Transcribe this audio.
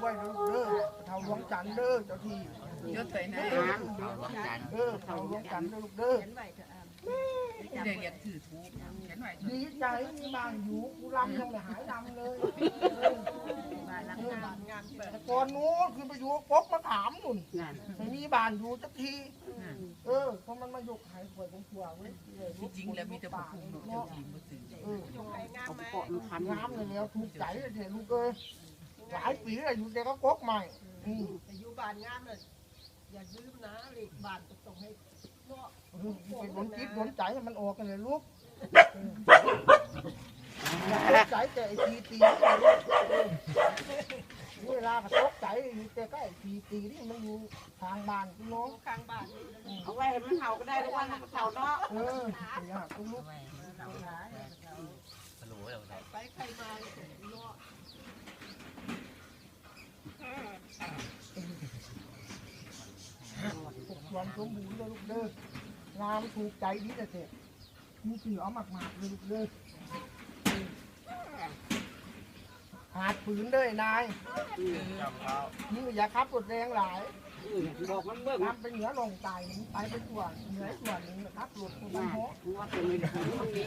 ไว้เด้อเด้อเท่าหลวงจันเด้อเจ้าที่ยศไหน้ะเด้อเท่าหลวงจันเด้อลูกเด้อเด็กอยากถือทูบเห็นไหมดีใจมีบ้านอยู่กูลำยังเลยหายลำเลยงานก่อนนู้นคือไปอยู่ปกมาถามหนุนมีบ้านอยู่สักทีเออเพราะมันมาหยกหายป่วยของผัวเลยจริงแล้วมีแต่ปกุ้งหนุ่มเจ้าทีมมาสื่อเออยกายงามไหมงามเลยแล้วถูกใจเลยลูกเอ้ หลายปีแล้วอยู่แต่ก็กกใหม่อืมแต่อยู่บ้านงามเลยอย่าลืมนะเลขบ้านจะส่งให้เนาะเออไปโดนจิตโดนใจให้มันออกกันเลยลูกอย่าตกใจแต่ไอ้ทีตีนี่เลยลูกเออเวลาก็ตกใจอยู่แต่ก็ไอ้ทีตีนี่มันอยู่ทางบ้านพี่น้องข้างบ้านนี่เอาไว้ให้มันเห่าก็ได้ทุกวันมันก็เห่าเนาะเอออยากกูลูก ไปใครมาเนาะ ค วามสมบูรณ์เลยลูกเด้องานถูกใจดีแต่เสร็จมีเสือหมักหมากเลยลูกเด้อขาดฝืนเลยนายนี่อย่าขับรถแรงหลายบอกมันเบิ่งขับไปเหนือลงตายมันไปไปส่วเหนือส่วนหนึงนะครับรถมันว่าโหว่าเป็นไม่ได้มันมี